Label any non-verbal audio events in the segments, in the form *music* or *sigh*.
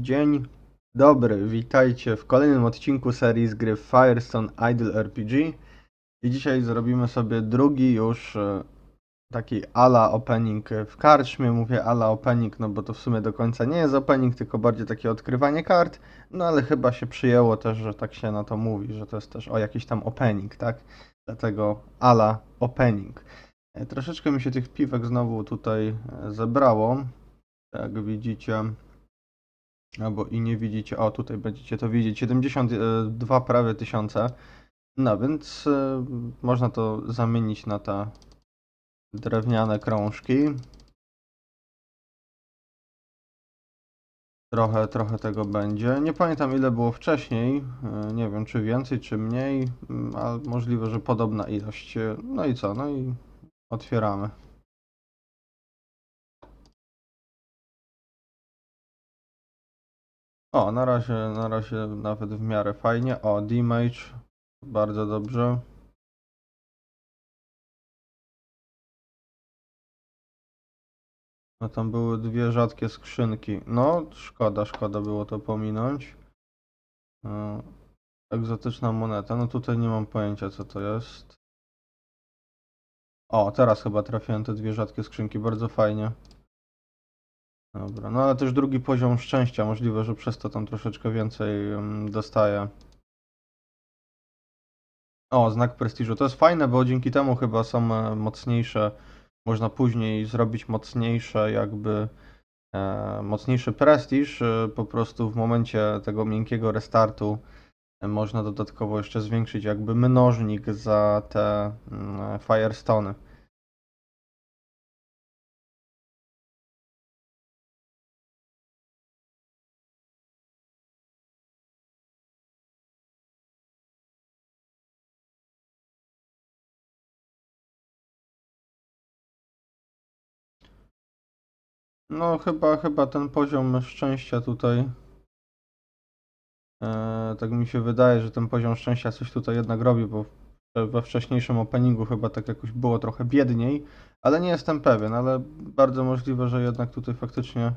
Dzień dobry, witajcie w kolejnym odcinku serii z gry Firestone Idle RPG. I dzisiaj zrobimy sobie drugi już e, taki ala opening w karczmie. Mówię ala opening, no bo to w sumie do końca nie jest opening, tylko bardziej takie odkrywanie kart. No ale chyba się przyjęło też, że tak się na to mówi, że to jest też o jakiś tam opening, tak? Dlatego ala opening. E, Troszeczkę mi się tych piwek znowu tutaj e, zebrało. Jak widzicie, albo i nie widzicie, o tutaj będziecie to widzieć, 72 prawie tysiące. No więc e, można to zamienić na te drewniane krążki. Trochę, trochę tego będzie. Nie pamiętam ile było wcześniej. e, Nie wiem czy więcej, czy mniej, mm, ale możliwe, że podobna ilość. E, No i co? No i otwieramy. O, na razie, na razie nawet w miarę fajnie. O, damage. Bardzo dobrze. No tam były dwie rzadkie skrzynki. No, szkoda, szkoda było to pominąć. E, Egzotyczna moneta. No tutaj nie mam pojęcia co to jest. O, teraz chyba trafiłem te dwie rzadkie skrzynki. Bardzo fajnie. Dobra, no ale też drugi poziom szczęścia. Możliwe, że przez to tam troszeczkę więcej mm, dostaję. O, znak prestiżu. To jest fajne, bo dzięki temu chyba są e, mocniejsze. Można później zrobić mocniejsze, jakby e, mocniejszy prestiż. E, po prostu w momencie tego miękkiego restartu e, można dodatkowo jeszcze zwiększyć jakby mnożnik za te mm. No chyba, chyba ten poziom szczęścia tutaj. E, tak mi się wydaje, że ten poziom szczęścia coś tutaj jednak robi, bo we- wcześniejszym openingu chyba tak jakoś było trochę biedniej, ale nie jestem pewien, ale bardzo możliwe, że jednak tutaj faktycznie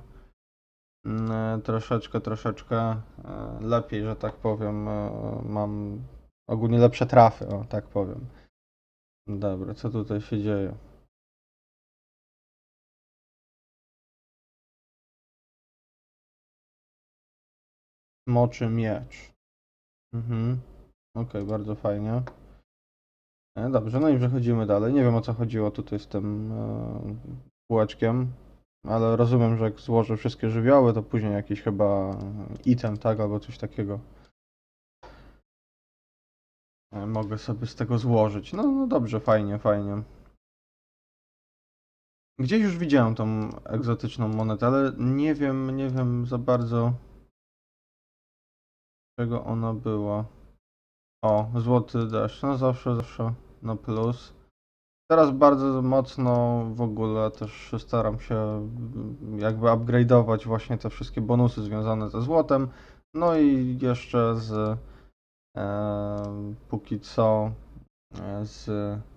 mm, e, troszeczkę, troszeczkę e, lepiej, że tak powiem, e, mam ogólnie lepsze trafy, o tak powiem. Dobra, co tutaj się dzieje? Moczy miecz. Mhm. Okej, bardzo fajnie. E, Dobrze, no i przechodzimy dalej. Nie wiem o co chodziło tutaj z tym e, kółeczkiem, ale rozumiem, że jak złożę wszystkie żywioły, to później jakiś chyba item, tak, albo coś takiego. E, Mogę sobie z tego złożyć. No, no dobrze, fajnie, fajnie. Gdzieś już widziałem tą egzotyczną monetę, ale nie wiem, nie wiem za bardzo czego ona była. O, złoty deszcz. No zawsze, zawsze na plus. Teraz bardzo mocno w ogóle też staram się mm, jakby upgrade'ować właśnie te wszystkie bonusy związane ze złotem. No i jeszcze z e, póki co e, z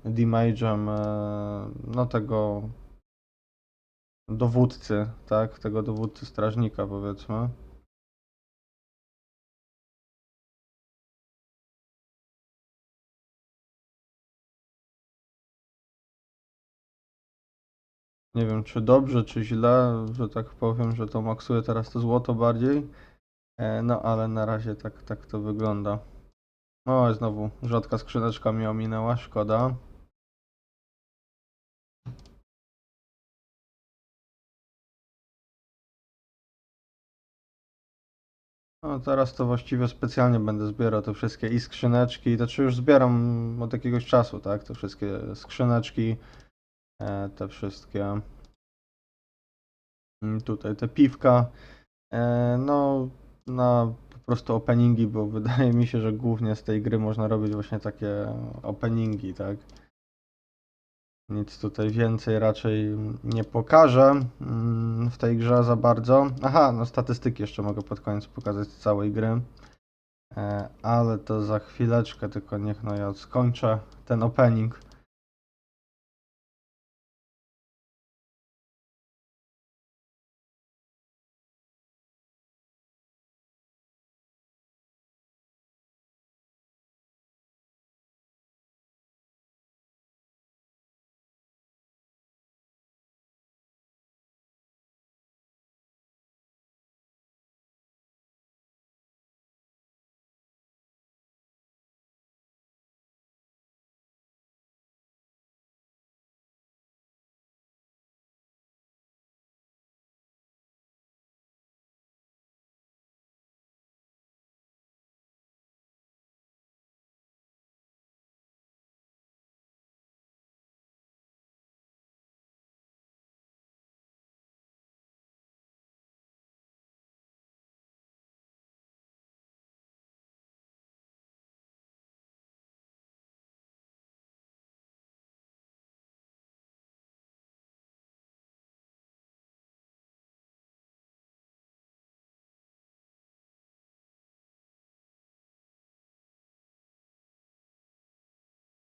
damage'em e, no tego dowódcy, tak? Tego dowódcy strażnika powiedzmy. Nie wiem, czy dobrze, czy źle, że tak powiem, że to maksuje teraz to złoto bardziej. E, No, ale na razie tak, tak to wygląda. O, znowu rzadka skrzyneczka mi ominęła, szkoda. No, teraz to właściwie specjalnie będę zbierał te wszystkie i skrzyneczki, to czy już zbieram od jakiegoś czasu, tak? Te wszystkie skrzyneczki, e, te wszystkie Mm, tutaj te piwka. E, No, na po prostu openingi, bo *laughs* wydaje mi się, że głównie z tej gry można robić właśnie takie openingi, tak? Nic tutaj więcej raczej nie pokażę mm, w tej grze za bardzo. Aha, no statystyki jeszcze mogę pod koniec pokazać z całej gry. E, Ale to za chwileczkę, tylko niech no ja skończę ten opening.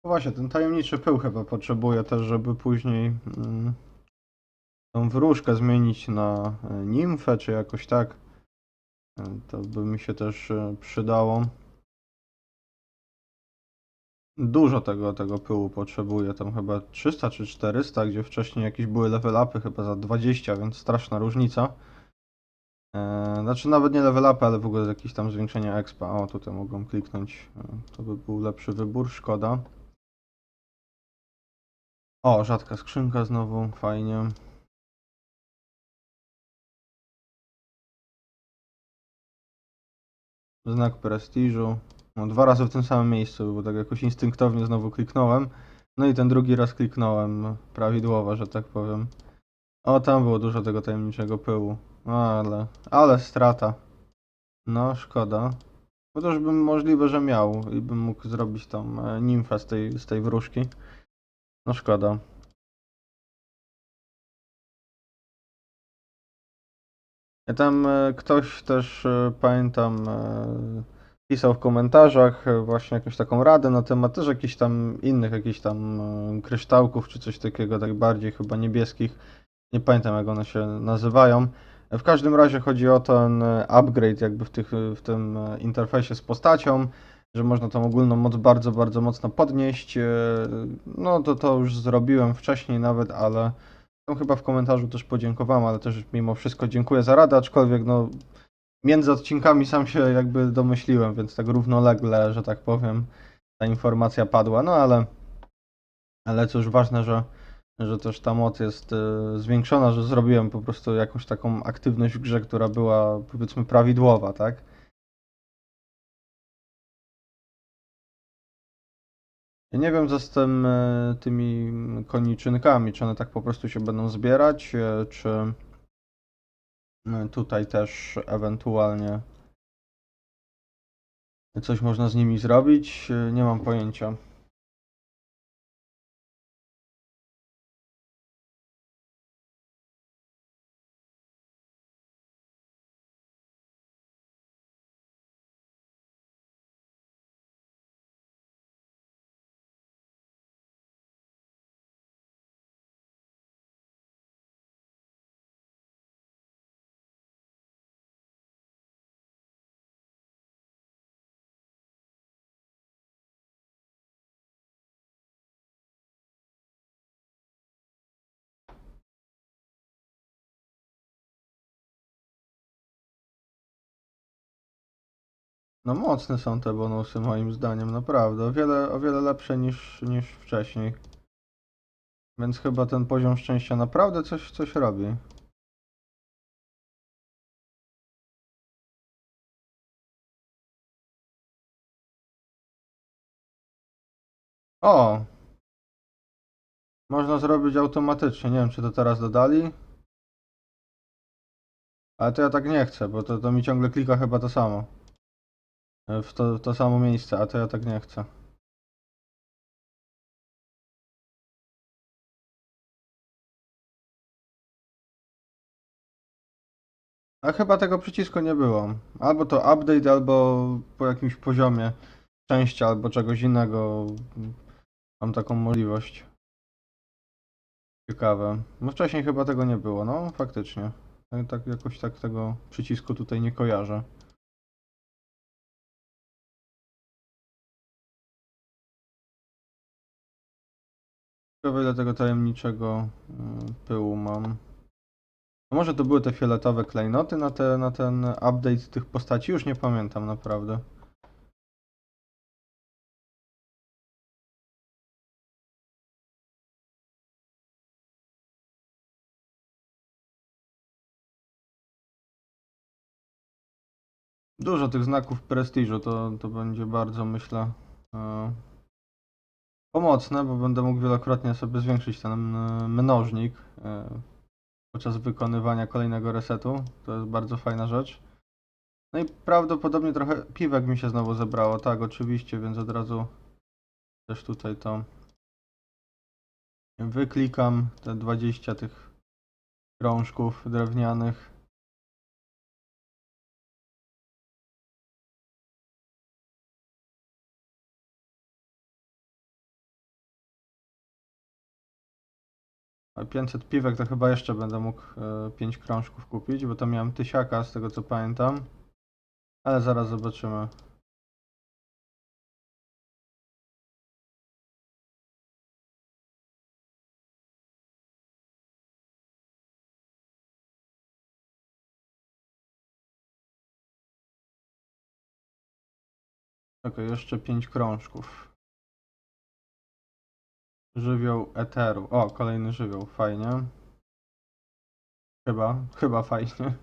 Właśnie, ten tajemniczy pył chyba potrzebuję też, żeby później mm, tą wróżkę zmienić na e, nimfę, czy jakoś tak. E, To by mi się też e, przydało. Dużo tego, tego pyłu potrzebuję, tam chyba 300 czy 400, gdzie wcześniej jakieś były level upy chyba za 20, więc straszna różnica. Znaczy nawet nie level upy, ale w ogóle jakieś tam zwiększenie expa. O, tutaj mogą kliknąć, to by był lepszy wybór, szkoda. O, rzadka skrzynka znowu, fajnie. Znak prestiżu. No, dwa razy w tym samym miejscu, bo tak jakoś instynktownie znowu kliknąłem. No i ten drugi raz kliknąłem prawidłowo, że tak powiem. O, tam było dużo tego tajemniczego pyłu. Ale, ale strata. No, szkoda. Już bym możliwe, że miał i bym mógł zrobić tą e, nimfę z tej, z tej wróżki. No szkoda. Ja tam e, ktoś też, e, pamiętam, e, pisał w komentarzach właśnie jakąś taką radę na temat też jakichś tam innych, jakichś tam kryształków czy coś takiego, tak bardziej chyba niebieskich. Nie pamiętam jak one się nazywają. W każdym razie chodzi o ten upgrade jakby w, tych, w tym interfejsie z postacią, że można tą ogólną moc bardzo, bardzo mocno podnieść. E, No to to już zrobiłem wcześniej nawet, ale tam chyba w komentarzu też podziękowałem, ale też mimo wszystko dziękuję za radę, aczkolwiek no między odcinkami sam się jakby domyśliłem, więc tak równolegle, że tak powiem, ta informacja padła, no ale ale cóż, ważne, że, że też ta moc jest e, zwiększona, że zrobiłem po prostu jakąś taką aktywność w grze, która była powiedzmy prawidłowa, tak? Ja nie wiem co z tym, e, tymi koniczynkami, czy one tak po prostu się będą zbierać, e, czy e, tutaj też ewentualnie coś można z nimi zrobić. Nie mam pojęcia. No mocne są te bonusy moim zdaniem, naprawdę. O wiele, o wiele lepsze niż, niż wcześniej. Więc chyba ten poziom szczęścia naprawdę coś, coś robi. O! Można zrobić automatycznie. Nie wiem, czy to teraz dodali. Ale to ja tak nie chcę, bo to, to mi ciągle klika chyba to samo. W to, to samo miejsce, a to ja tak nie chcę. A chyba tego przycisku nie było. Albo to update, albo po jakimś poziomie szczęścia, albo czegoś innego. Mam taką możliwość. Ciekawe. No wcześniej chyba tego nie było, no faktycznie. Tak, tak jakoś tak tego przycisku tutaj nie kojarzę. Ciekawe ile tego tajemniczego y, pyłu mam. Może to były te fioletowe klejnoty na, te, na ten update tych postaci? Już nie pamiętam naprawdę. Dużo tych znaków prestiżu, to, to będzie bardzo, myślę, e, pomocne, bo będę mógł wielokrotnie sobie zwiększyć ten e, mnożnik e, podczas wykonywania kolejnego resetu. To jest bardzo fajna rzecz. No i prawdopodobnie trochę piwek mi się znowu zebrało, tak, oczywiście, więc od razu też tutaj to wyklikam te 20 tych krążków drewnianych. 500 piwek to chyba jeszcze będę mógł 5 krążków kupić, bo to miałem tysiaka z tego co pamiętam. Ale zaraz zobaczymy. Okej, jeszcze 5 krążków. Żywioł eteru. O, kolejny żywioł, fajnie. Chyba, chyba fajnie.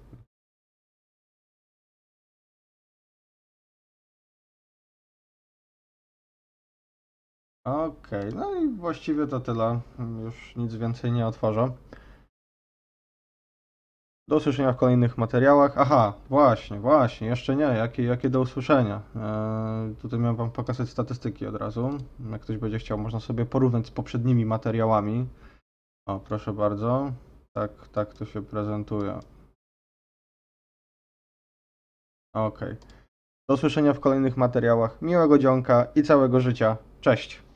Okej, no i właściwie to tyle. Już nic więcej nie otworzę. Do usłyszenia w kolejnych materiałach. Aha, właśnie, właśnie, jeszcze nie. Jakie, jakie do usłyszenia? Eee, tutaj miałem Wam pokazać statystyki od razu. Jak ktoś będzie chciał, można sobie porównać z poprzednimi materiałami. O, proszę bardzo. Tak, tak to się prezentuje. Okej. Do usłyszenia w kolejnych materiałach. Miłego dzionka i całego życia. Cześć.